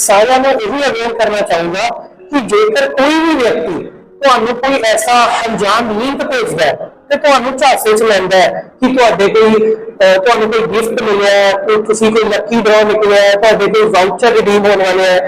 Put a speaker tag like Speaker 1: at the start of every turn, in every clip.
Speaker 1: ਸਾਰਿਆਂ ਨੂੰ ਇਹ ਵੀ ਅਵੇਅਰ ਕਰਨਾ ਚਾਹੂੰਗਾ ਕਿ ਜੇਕਰ ਕੋਈ ਵੀ ਵਿਅਕਤੀ ਤੁਹਾਨੂੰ ਕੋਈ ਐਸਾ ਅਣਜਾਣ ਲਿੰਕ ਭੇਜਦਾ ਹੈ ਤੇ ਤੁਹਾਨੂੰ ਝਾਂਸੇ 'ਚ ਲੈਂਦਾ ਹੈ ਕਿ ਤੁਹਾਡੇ ਕੋਈ ਤੁਹਾਨੂੰ ਕੋਈ ਗਿਫਟ ਮਿਲਿਆ ਹੈ, ਕੋਈ ਤੁਸੀਂ ਕੋਈ ਲੱਕੀ ਡਰਾ ਨਿਕਲਿਆ ਹੈ, ਤੁਹਾਡੇ ਕੋਈ ਵਾਊਚਰ ਰਿਡੀਮ ਹੋਣ ਵਾਲਾ ਹੈ,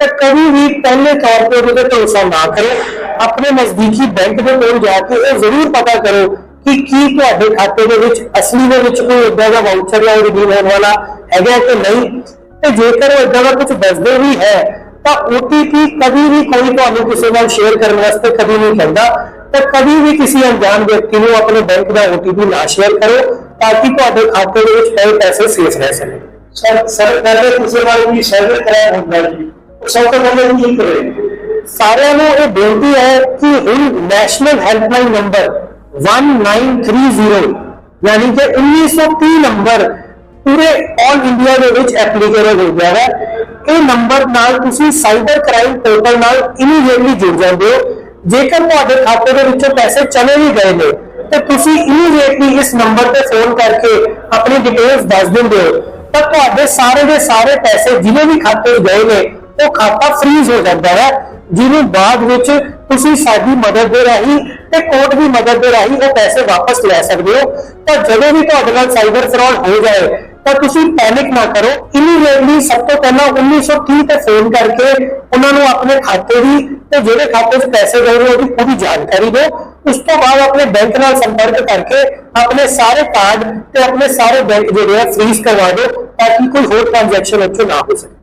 Speaker 1: ਤਾਂ ਕਦੀ ਵੀ ਪਹਿਲੇ ਤੌਰ ਤੇ ਉਹਦੇ ਤੇ ਭਰੋਸਾ ਨਾ ਕਰੋ। ਆਪਣੇ ਨਜ਼ਦੀਕੀ ਬੈਂਕ ਦੇ ਕੋਲ ਜਾ ਕੇ ਇਹ ਜ਼ਰੂਰ ਪਤਾ ਕਰੋ ਕਿ ਕੀ ਤੁਹਾਡੇ ਖਾਤੇ ਦੇ ਵਿੱਚ ਅਸਲੀ ਦੇ ਵਿੱਚ ਕੋਈ ਏਦਾਂ ਦਾ ਵਾਊਚਰ ਜਾਂ ਰਿਡੀਮ ਹੋਣ ਵਾਲਾ ਹੈਗਾ ਕਿ ਨਹੀਂ। ਤੇ ਜੇਕਰ ਉਹ ਏਦਾਂ ਦਾ ਕੁਝ ਦੱਸਦੇ ਵੀ ਹੈ ਤਾਂ OTP ਕਦੀ ਵੀ ਕੋਈ ਤੁਹਾਨੂੰ ਕਿਸੇ ਨਾਲ ਸ਼ੇਅਰ ਕਰਨ ਵਾਸਤੇ ਕਦੀ ਨਹੀਂ ਕਹਿੰਦਾ। ਤੇ ਕਦੀ ਵੀ ਕਿਸੇ ਅਣਜਾਣ ਵਿਅਕਤੀ ਨੂੰ ਆਪਣੇ ਬੈਂਕ ਦਾ OTP ਨਾ ਸ਼ੇਅਰ ਕਰੋ ਤਾਂ ਕਿ ਤੁਹਾਡੇ ਖਾਤੇ ਦੇ ਵਿੱਚ ਪਏ ਪੈਸੇ ਸੇਫ ਰਹਿ ਸਕਣ।
Speaker 2: ਸਰ ਸਰ ਪਹਿਲੇ ਕਿਸੇ ਵਾਰ ਵੀ ਸਰਵੇ ਕਰਾਇਆ ਹੁੰਦਾ ਜੀ। ਸਭ ਤੋਂ ਪਹਿਲੇ ਕੀ ਕਰੇ?
Speaker 1: ਸਾਰਿਆਂ ਨੂੰ ਇਹ ਬੇਨਤੀ ਹੈ ਕਿ ਹੁਣ ਨੈਸ਼ਨਲ ਹੈਲਪਲਾਈਨ ਨੰਬਰ 1930 ਯਾਨੀ ਕਿ 1930 ਨੰਬਰ ਪੂਰੇ ਆਲ ਇੰਡੀਆ ਦੇ ਵਿੱਚ ਐਪਲੀਕੇਬਲ ਹੋ ਗਿਆ ਹੈ ਇਹ ਨੰਬਰ ਨਾਲ ਤੁਸੀਂ ਸਾਈਬਰ ਕ੍ਰਾਈਮ ਪੋਰਟਲ ਨਾਲ ਇਮੀਡੀਏਟਲੀ ਜੁੜ ਜਾਂਦੇ ਹੋ। ਜੇਕਰ ਤੁਹਾਡੇ ਖਾਤੇ ਦੇ ਵਿੱਚੋਂ ਪੈਸੇ ਚਲੇ ਵੀ ਗਏ ਨੇ, ਤੇ ਤੁਸੀਂ ਇਮੀਡੀਏਟਲੀ ਇਸ ਨੰਬਰ ਤੇ ਫੋਨ ਕਰਕੇ ਆਪਣੀ ਡਿਟੇਲਸ ਦੱਸ ਦਿੰਦੇ ਹੋ। ਤਾਂ ਤੁਹਾਡੇ ਸਾਰੇ ਦੇ ਸਾਰੇ ਪੈਸੇ ਜਿਹਨੇ ਵੀ ਖਾਤੇ ਗਏ ਨੇ, ਉਹ ਖਾਤਾ ਫ੍ਰੀਜ਼ ਹੋ ਜਾਂਦਾ ਹੈ ਜਿਹਨੂੰ ਬਾਅਦ ਵਿੱਚ ਤੁਸੀਂ ਸਾਡੀ ਮਦਦ ਦੇ ਰਾਹੀਂ ਤੇ ਕੋਰਟ ਦੀ ਮਦਦ ਦੇ ਰਾਹੀਂ ਉਹ ਪੈਸੇ ਵਾਪਸ ਲੈ ਸਕਦੇ ਹੋ। ਤਾਂ ਜਦੋਂ ਵੀ ਤੁਹਾਡੇ ਨਾਲ ਸਾਈਬਰ ਫਰਾਡ ਹੋ ਜਾਏ ਤਾਂ ਤੁਸੀਂ ਪੈਨਿਕ ਨਾ ਕਰੋ। ਇਮੀਡੀਏਟਲੀ ਸਭ ਤੋਂ ਪਹਿਲਾਂ 1930 ਤੇ ਫੋਨ ਕਰਕੇ ਉਹਨਾਂ ਨੂੰ ਆਪਣੇ ਖਾਤੇ ਦੀ ਤੇ ਜਿਹੜੇ ਖਾਤੇ 'ਚ ਪੈਸੇ ਗਏ ਨੇ ਉਹਦੀ ਪੂਰੀ ਜਾਣਕਾਰੀ ਦਿਓ। ਉਸ ਤੋਂ ਬਾਅਦ ਆਪਣੇ ਬੈਂਕ ਨਾਲ ਸੰਪਰਕ ਕਰਕੇ ਆਪਣੇ ਸਾਰੇ ਕਾਰਡ ਤੇ ਆਪਣੇ ਸਾਰੇ ਬੈਂਕ ਜਿਹੜੇ ਆ ਫ੍ਰੀਜ਼ ਕਰਵਾ ਦਿਓ ਤਾਂ ਕਿ ਕੋਈ ਹੋਰ ਟ੍ਰਾਂਜੈਕਸ਼ਨ ਉੱਥੇ ਨਾ ਹੋ ਸਕੇ।